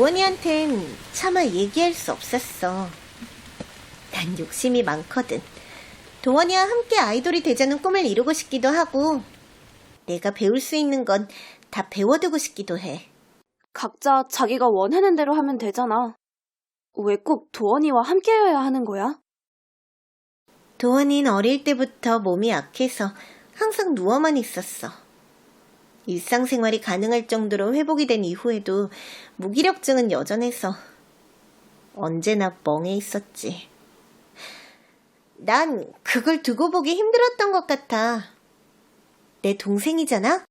도원이한텐 차마 얘기할 수 없었어. 난 욕심이 많거든. 도원이와 함께 아이돌이 되자는 꿈을 이루고 싶기도 하고, 내가 배울 수 있는 건 다 배워두고 싶기도 해. 각자 자기가 원하는 대로 하면 되잖아. 왜 꼭 도원이와 함께여야 하는 거야? 도원이는 어릴 때부터 몸이 약해서 항상 누워만 있었어. 일상생활이 가능할 정도로 회복이 된 이후에도 무기력증은 여전해서 언제나 멍해 있었지. 난 그걸 두고 보기 힘들었던 것 같아. 내 동생이잖아?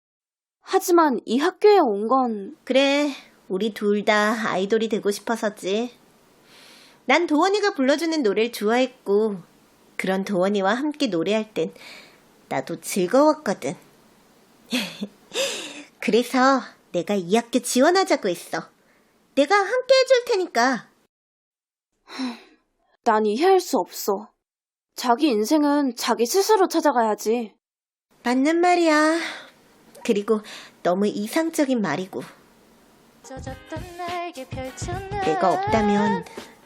하지만 이 학교에 온 건 그래, 우리 둘 다 아이돌이 되고 싶어서지. 난 도원이가 불러주는 노래를 좋아했고, 그런 도원이와 함께 노래할 땐 나도 즐거웠거든. 그래서 내가 이 학교 지원하자고 했어. 내가 함께 해줄 테니까. 난 이해할 수 없어. 자기 인생은 자기 스스로 찾아가야지. 맞는 말이야. 그리고 너무 이상적인 말이고. 내가 없다면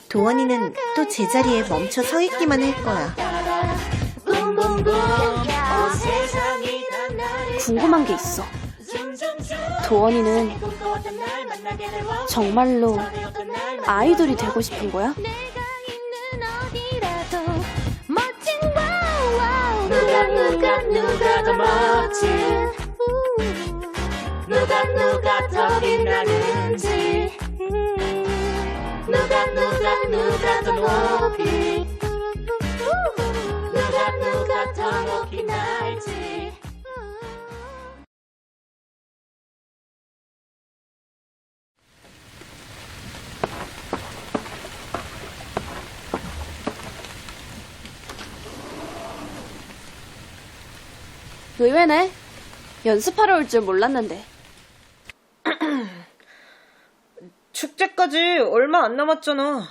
도원이는 또 제자리에 멈춰 서 있기만 할 거야. 궁금한 게 있어. 도원이는 정말로 아이돌이 되고 싶은 거야? 누가 누가 누가 더 멋진 누가 누가 더 빛나는지 누가 누가 누가 더 높이 의외네. 연습하러 올 줄 몰랐는데. 축제까지 얼마 안 남았잖아.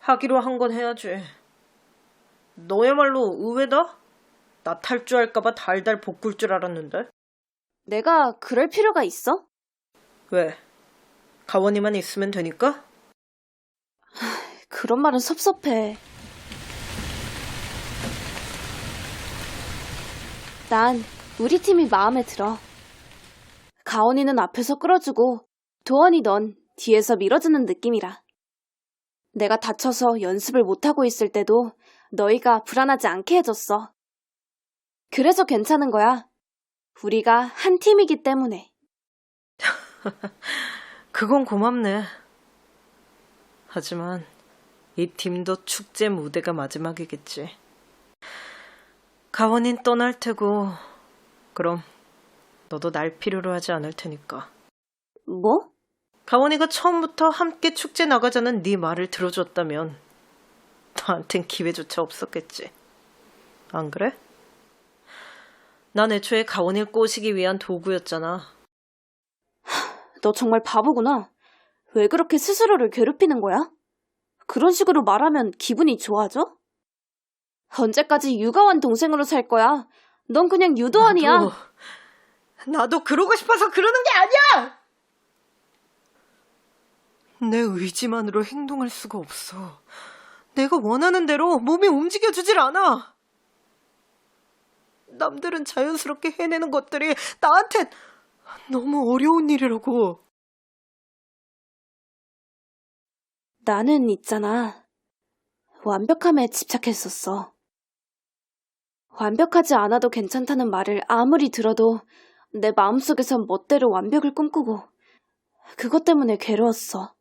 하기로 한 건 해야지. 너야말로 의외다? 나 탈주할까봐 달달 볶을 줄 알았는데. 내가 그럴 필요가 있어? 왜? 가원이만 있으면 되니까? 그런 말은 섭섭해. 난 우리 팀이 마음에 들어. 가온이는 앞에서 끌어주고 도원이 넌 뒤에서 밀어주는 느낌이라. 내가 다쳐서 연습을 못하고 있을 때도 너희가 불안하지 않게 해줬어. 그래서 괜찮은 거야. 우리가 한 팀이기 때문에. 그건 고맙네. 하지만 이 팀도 축제 무대가 마지막이겠지. 가원인 떠날 테고, 그럼 너도 날 필요로 하지 않을 테니까. 뭐? 가원이가 처음부터 함께 축제 나가자는 네 말을 들어줬다면 나한텐 기회조차 없었겠지. 안 그래? 난 애초에 가원이를 꼬시기 위한 도구였잖아. 너 정말 바보구나. 왜 그렇게 스스로를 괴롭히는 거야? 그런 식으로 말하면 기분이 좋아져? 언제까지 유가원 동생으로 살 거야? 넌 그냥 유도원이야. 나도, 나도 그러고 싶어서 그러는 게 아니야! 내 의지만으로 행동할 수가 없어. 내가 원하는 대로 몸이 움직여주질 않아. 남들은 자연스럽게 해내는 것들이 나한텐 너무 어려운 일이라고. 나는 있잖아. 완벽함에 집착했었어. 완벽하지 않아도 괜찮다는 말을 아무리 들어도 내 마음속에선 멋대로 완벽을 꿈꾸고 그것 때문에 괴로웠어.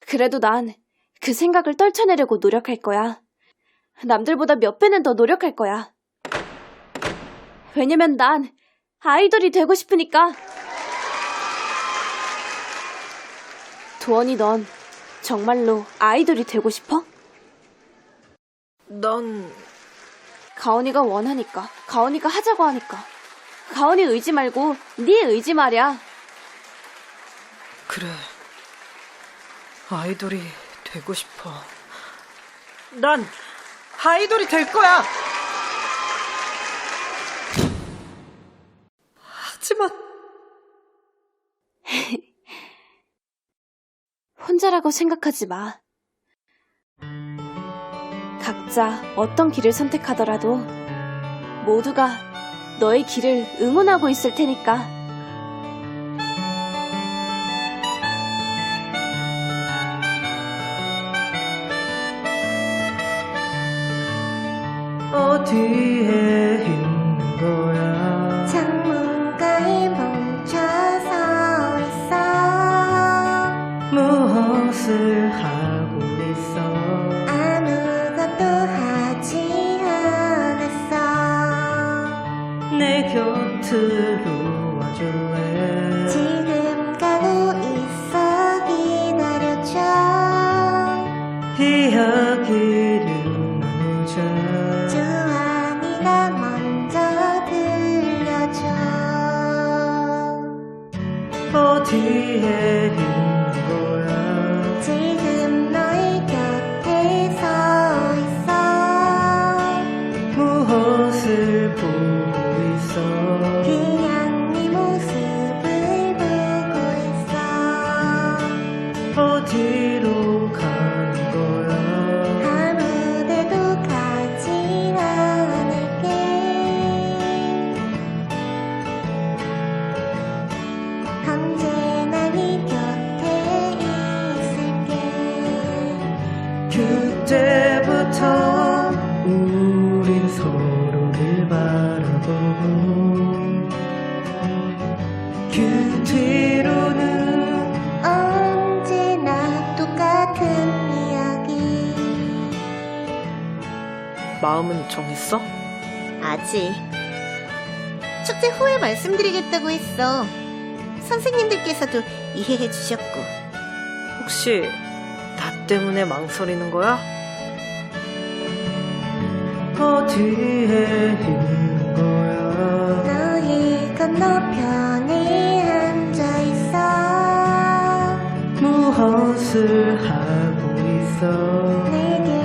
그래도 난 그 생각을 떨쳐내려고 노력할 거야. 남들보다 몇 배는 더 노력할 거야. 왜냐면 난 아이돌이 되고 싶으니까. 도원이 넌 정말로 아이돌이 되고 싶어? 넌 가온이가 원하니까, 가온이가 하자고 하니까. 가온이 의지 말고 네 의지 말이야. 그래. 아이돌이 되고 싶어. 난 아이돌이 될 거야. 하지만 혼자라고 생각하지 마. 각자 어떤 길을 선택하더라도 모두가 너의 길을 응원하고 있을 테니까. 어디에 있는 거야? 내 곁으로 와줄래? 지금 가고 있어 기다려줘 이야기를 나누자. 좋아 네가 먼저 들려줘. 어디에 마음은 정했어? 아직 축제 후에 말씀드리겠다고 했어 선생님들께서도 이해해 주셨고 혹시 나 때문에 망설이는 거야? 어디에 있는 거야? 너의 건너편에 앉아 있어 무엇을 하고 있어? 내게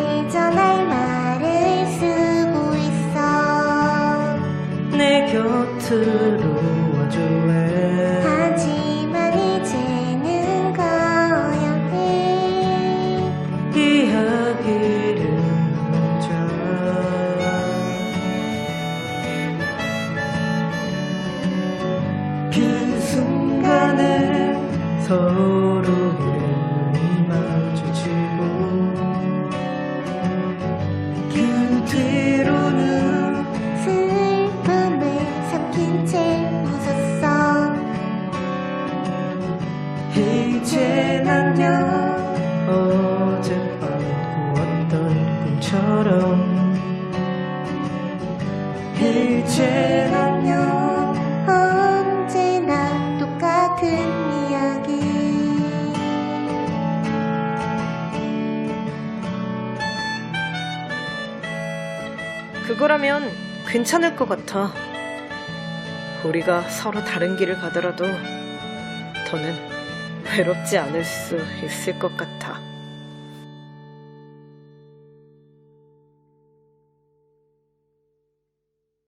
와줄래? 하지만 이제는 가야 해 이야기 이제 안녕 언제나 똑같은 이야기 그거라면 괜찮을 것 같아. 우리가 서로 다른 길을 가더라도 더는 외롭지 않을 수 있을 것 같아.